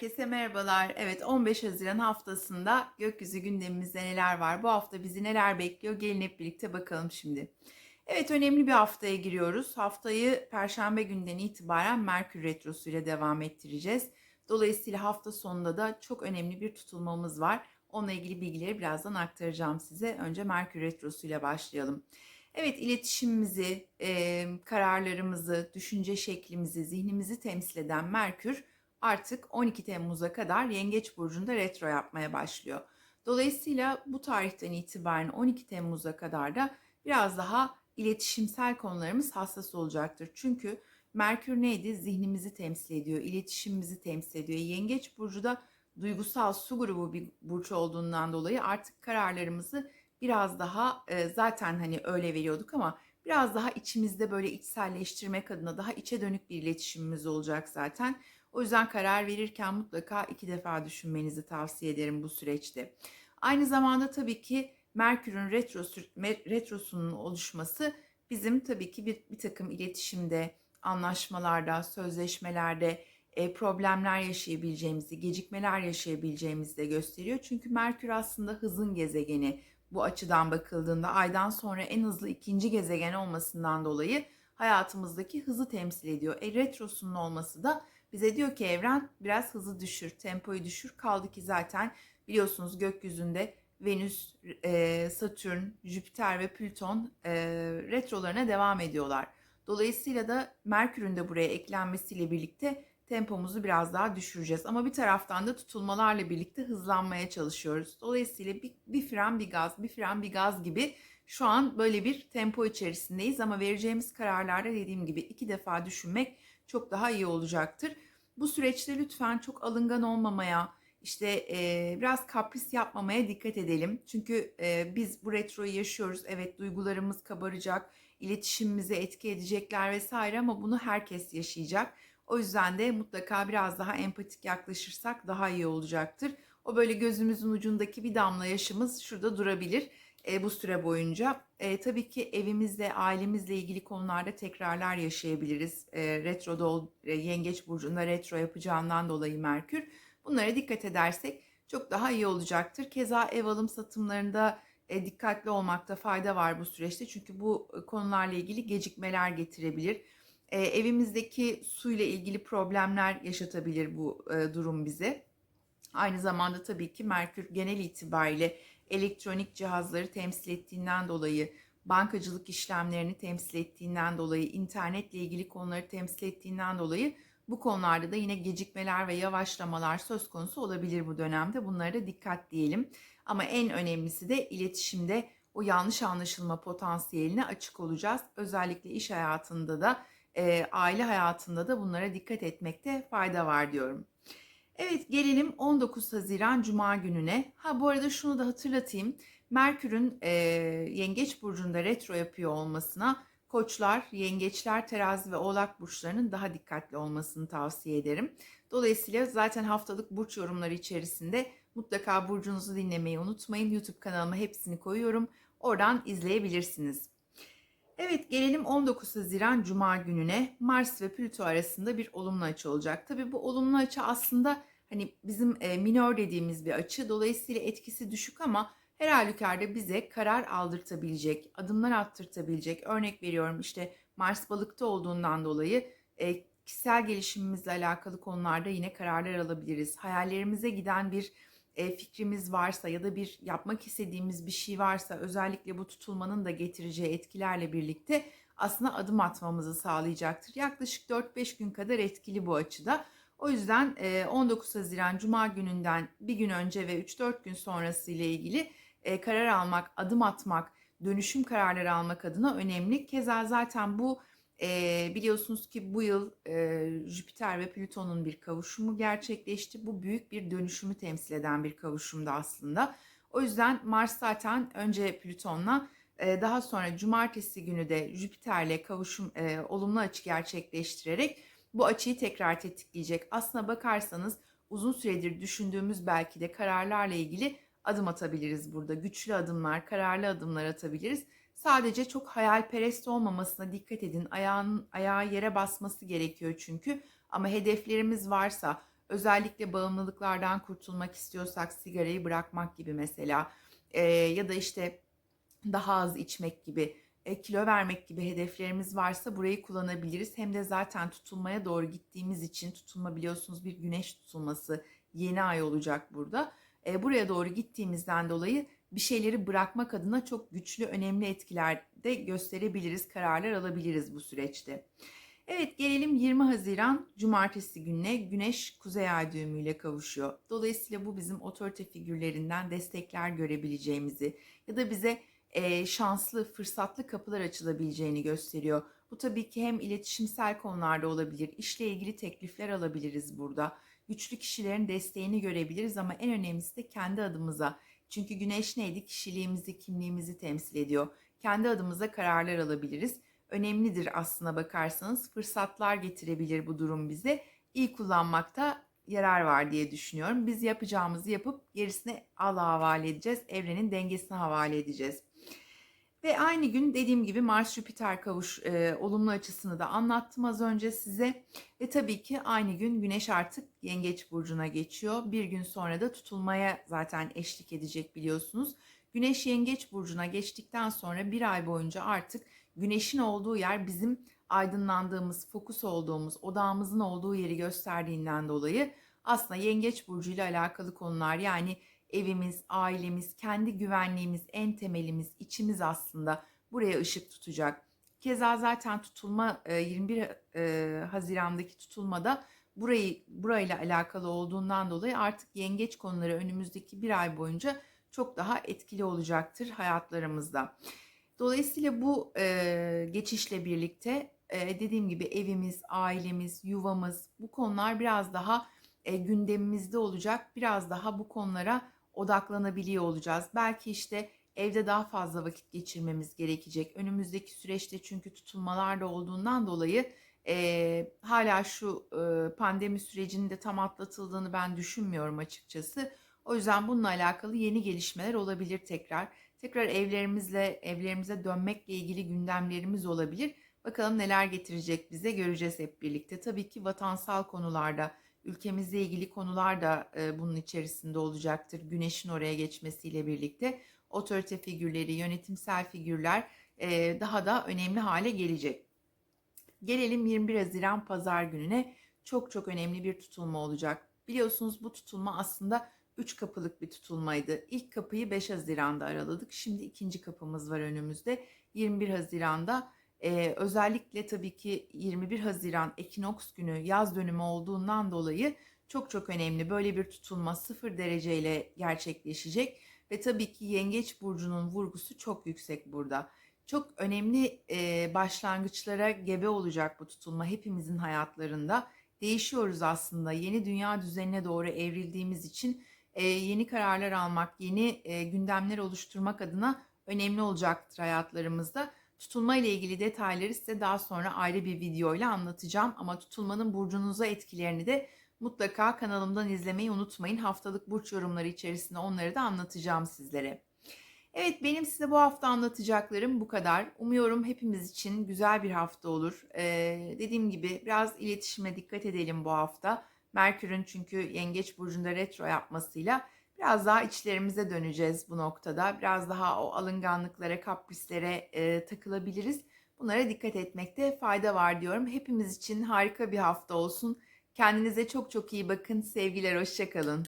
Herkese merhabalar. Evet 15 Haziran haftasında gökyüzü gündemimizde neler var? Bu hafta bizi neler bekliyor? Gelin hep birlikte bakalım şimdi. Evet önemli bir haftaya giriyoruz. Haftayı Perşembe günden itibaren Merkür Retrosu ile devam ettireceğiz. Dolayısıyla hafta sonunda da çok önemli bir tutulmamız var. Onunla ilgili bilgileri birazdan aktaracağım size. Önce Merkür Retrosu ile başlayalım. Evet iletişimimizi, kararlarımızı, düşünce şeklimizi, zihnimizi temsil eden Merkür artık 12 Temmuz'a kadar Yengeç Burcu'nda retro yapmaya başlıyor. Dolayısıyla bu tarihten itibaren 12 Temmuz'a kadar da biraz daha iletişimsel konularımız hassas olacaktır. Çünkü Merkür neydi? Zihnimizi temsil ediyor, iletişimimizi temsil ediyor. Yengeç Burcu da duygusal su grubu bir burç olduğundan dolayı artık kararlarımızı biraz daha e, zaten hani öyle veriyorduk ama biraz daha içimizde böyle içselleştirmek adına daha içe dönük bir iletişimimiz olacak zaten. O yüzden karar verirken mutlaka iki defa düşünmenizi tavsiye ederim bu süreçte. Aynı zamanda tabii ki Merkür'ün retrosu, retrosunun oluşması bizim tabii ki bir, bir takım iletişimde, anlaşmalarda, sözleşmelerde e, problemler yaşayabileceğimizi, gecikmeler yaşayabileceğimizi de gösteriyor. Çünkü Merkür aslında hızın gezegeni bu açıdan bakıldığında aydan sonra en hızlı ikinci gezegen olmasından dolayı hayatımızdaki hızı temsil ediyor. E, retrosunun olması da bize diyor ki evren biraz hızı düşür, tempoyu düşür. Kaldı ki zaten biliyorsunuz gökyüzünde Venüs, e, Satürn, Jüpiter ve Plüton e, retrolarına devam ediyorlar. Dolayısıyla da Merkür'ün de buraya eklenmesiyle birlikte tempomuzu biraz daha düşüreceğiz. Ama bir taraftan da tutulmalarla birlikte hızlanmaya çalışıyoruz. Dolayısıyla bir, bir fren bir gaz, bir fren bir gaz gibi şu an böyle bir tempo içerisindeyiz. Ama vereceğimiz kararlarda dediğim gibi iki defa düşünmek çok daha iyi olacaktır. Bu süreçte lütfen çok alıngan olmamaya, işte e, biraz kapris yapmamaya dikkat edelim. Çünkü e, biz bu retroyu yaşıyoruz. Evet duygularımız kabaracak, iletişimimize etki edecekler vesaire ama bunu herkes yaşayacak. O yüzden de mutlaka biraz daha empatik yaklaşırsak daha iyi olacaktır. O böyle gözümüzün ucundaki bir damla yaşımız şurada durabilir e, bu süre boyunca. E, tabii ki evimizle, ailemizle ilgili konularda tekrarlar yaşayabiliriz. E, retroda, e, yengeç burcunda retro yapacağından dolayı Merkür. Bunlara dikkat edersek çok daha iyi olacaktır. Keza ev alım satımlarında e, dikkatli olmakta fayda var bu süreçte. Çünkü bu e, konularla ilgili gecikmeler getirebilir. E, evimizdeki suyla ilgili problemler yaşatabilir bu e, durum bize. Aynı zamanda tabii ki Merkür genel itibariyle elektronik cihazları temsil ettiğinden dolayı, bankacılık işlemlerini temsil ettiğinden dolayı, internetle ilgili konuları temsil ettiğinden dolayı bu konularda da yine gecikmeler ve yavaşlamalar söz konusu olabilir bu dönemde. Bunlara da dikkat diyelim. Ama en önemlisi de iletişimde o yanlış anlaşılma potansiyeline açık olacağız. Özellikle iş hayatında da, e, aile hayatında da bunlara dikkat etmekte fayda var diyorum. Evet gelelim 19 Haziran Cuma gününe. Ha bu arada şunu da hatırlatayım. Merkür'ün e, Yengeç Burcu'nda retro yapıyor olmasına koçlar, yengeçler, terazi ve oğlak burçlarının daha dikkatli olmasını tavsiye ederim. Dolayısıyla zaten haftalık burç yorumları içerisinde mutlaka burcunuzu dinlemeyi unutmayın. YouTube kanalıma hepsini koyuyorum. Oradan izleyebilirsiniz. Evet gelelim 19 Haziran Cuma gününe Mars ve Plüto arasında bir olumlu açı olacak. Tabi bu olumlu açı aslında hani bizim e, minor dediğimiz bir açı. Dolayısıyla etkisi düşük ama her halükarda bize karar aldırtabilecek, adımlar attırtabilecek. Örnek veriyorum işte Mars balıkta olduğundan dolayı e, kişisel gelişimimizle alakalı konularda yine kararlar alabiliriz. Hayallerimize giden bir fikrimiz varsa ya da bir yapmak istediğimiz bir şey varsa özellikle bu tutulmanın da getireceği etkilerle birlikte aslında adım atmamızı sağlayacaktır. Yaklaşık 4-5 gün kadar etkili bu açıda. O yüzden 19 Haziran Cuma gününden bir gün önce ve 3-4 gün sonrası ile ilgili karar almak, adım atmak, dönüşüm kararları almak adına önemli. Keza zaten bu biliyorsunuz ki bu yıl Jüpiter ve Plüton'un bir kavuşumu gerçekleşti. Bu büyük bir dönüşümü temsil eden bir kavuşumdu aslında. O yüzden Mars zaten önce Plüton'la daha sonra Cumartesi günü de Jüpiter'le kavuşum olumlu açı gerçekleştirerek bu açıyı tekrar tetikleyecek. Aslına bakarsanız uzun süredir düşündüğümüz belki de kararlarla ilgili adım atabiliriz burada. Güçlü adımlar, kararlı adımlar atabiliriz. Sadece çok hayalperest olmamasına dikkat edin. Ayağın ayağı yere basması gerekiyor çünkü. Ama hedeflerimiz varsa, Özellikle bağımlılıklardan kurtulmak istiyorsak sigarayı bırakmak gibi mesela e, ya da işte daha az içmek gibi e, kilo vermek gibi hedeflerimiz varsa burayı kullanabiliriz. Hem de zaten tutulmaya doğru gittiğimiz için tutulma biliyorsunuz bir güneş tutulması yeni ay olacak burada. E, buraya doğru gittiğimizden dolayı bir şeyleri bırakmak adına çok güçlü, önemli etkiler de gösterebiliriz, kararlar alabiliriz bu süreçte. Evet gelelim 20 Haziran Cumartesi gününe Güneş Kuzey Ay düğümüyle kavuşuyor. Dolayısıyla bu bizim otorite figürlerinden destekler görebileceğimizi ya da bize e, şanslı, fırsatlı kapılar açılabileceğini gösteriyor. Bu tabii ki hem iletişimsel konularda olabilir, işle ilgili teklifler alabiliriz burada. Güçlü kişilerin desteğini görebiliriz ama en önemlisi de kendi adımıza. Çünkü güneş neydi? Kişiliğimizi, kimliğimizi temsil ediyor. Kendi adımıza kararlar alabiliriz. Önemlidir aslına bakarsanız. Fırsatlar getirebilir bu durum bize. İyi kullanmakta yarar var diye düşünüyorum. Biz yapacağımızı yapıp gerisini Allah'a havale edeceğiz. Evrenin dengesine havale edeceğiz. Ve aynı gün dediğim gibi Mars Jüpiter kavuş e, olumlu açısını da anlattım az önce size. Ve tabii ki aynı gün Güneş artık Yengeç burcuna geçiyor. Bir gün sonra da tutulmaya zaten eşlik edecek biliyorsunuz. Güneş Yengeç burcuna geçtikten sonra bir ay boyunca artık Güneşin olduğu yer bizim aydınlandığımız, fokus olduğumuz, odağımızın olduğu yeri gösterdiğinden dolayı aslında Yengeç burcu ile alakalı konular yani evimiz, ailemiz, kendi güvenliğimiz, en temelimiz, içimiz aslında buraya ışık tutacak. Keza zaten tutulma 21 e, Haziran'daki tutulmada burayı burayla alakalı olduğundan dolayı artık yengeç konuları önümüzdeki bir ay boyunca çok daha etkili olacaktır hayatlarımızda. Dolayısıyla bu e, geçişle birlikte e, dediğim gibi evimiz, ailemiz, yuvamız bu konular biraz daha e, gündemimizde olacak. Biraz daha bu konulara odaklanabiliyor olacağız. Belki işte evde daha fazla vakit geçirmemiz gerekecek. Önümüzdeki süreçte çünkü tutulmalar da olduğundan dolayı e, hala şu e, pandemi sürecinin de tam atlatıldığını ben düşünmüyorum açıkçası. O yüzden bununla alakalı yeni gelişmeler olabilir tekrar. Tekrar evlerimizle, evlerimize dönmekle ilgili gündemlerimiz olabilir. Bakalım neler getirecek bize göreceğiz hep birlikte. Tabii ki vatansal konularda, ülkemizle ilgili konular da e, bunun içerisinde olacaktır. Güneşin oraya geçmesiyle birlikte otorite figürleri, yönetimsel figürler e, daha da önemli hale gelecek. Gelelim 21 Haziran Pazar gününe. Çok çok önemli bir tutulma olacak. Biliyorsunuz bu tutulma aslında 3 kapılık bir tutulmaydı. İlk kapıyı 5 Haziran'da araladık. Şimdi ikinci kapımız var önümüzde. 21 Haziran'da ee, özellikle tabii ki 21 Haziran ekinoks günü yaz dönümü olduğundan dolayı çok çok önemli. Böyle bir tutulma 0 dereceyle gerçekleşecek ve tabii ki Yengeç burcunun vurgusu çok yüksek burada. Çok önemli e, başlangıçlara gebe olacak bu tutulma hepimizin hayatlarında. Değişiyoruz aslında. Yeni dünya düzenine doğru evrildiğimiz için e, yeni kararlar almak, yeni e, gündemler oluşturmak adına önemli olacaktır hayatlarımızda. Tutulma ile ilgili detayları size daha sonra ayrı bir videoyla anlatacağım. Ama tutulmanın burcunuza etkilerini de mutlaka kanalımdan izlemeyi unutmayın. Haftalık burç yorumları içerisinde onları da anlatacağım sizlere. Evet benim size bu hafta anlatacaklarım bu kadar. Umuyorum hepimiz için güzel bir hafta olur. Ee, dediğim gibi biraz iletişime dikkat edelim bu hafta. Merkür'ün çünkü Yengeç Burcu'nda retro yapmasıyla Biraz daha içlerimize döneceğiz bu noktada. Biraz daha o alınganlıklara, kaprislere e, takılabiliriz. Bunlara dikkat etmekte fayda var diyorum. Hepimiz için harika bir hafta olsun. Kendinize çok çok iyi bakın. Sevgiler, hoşçakalın.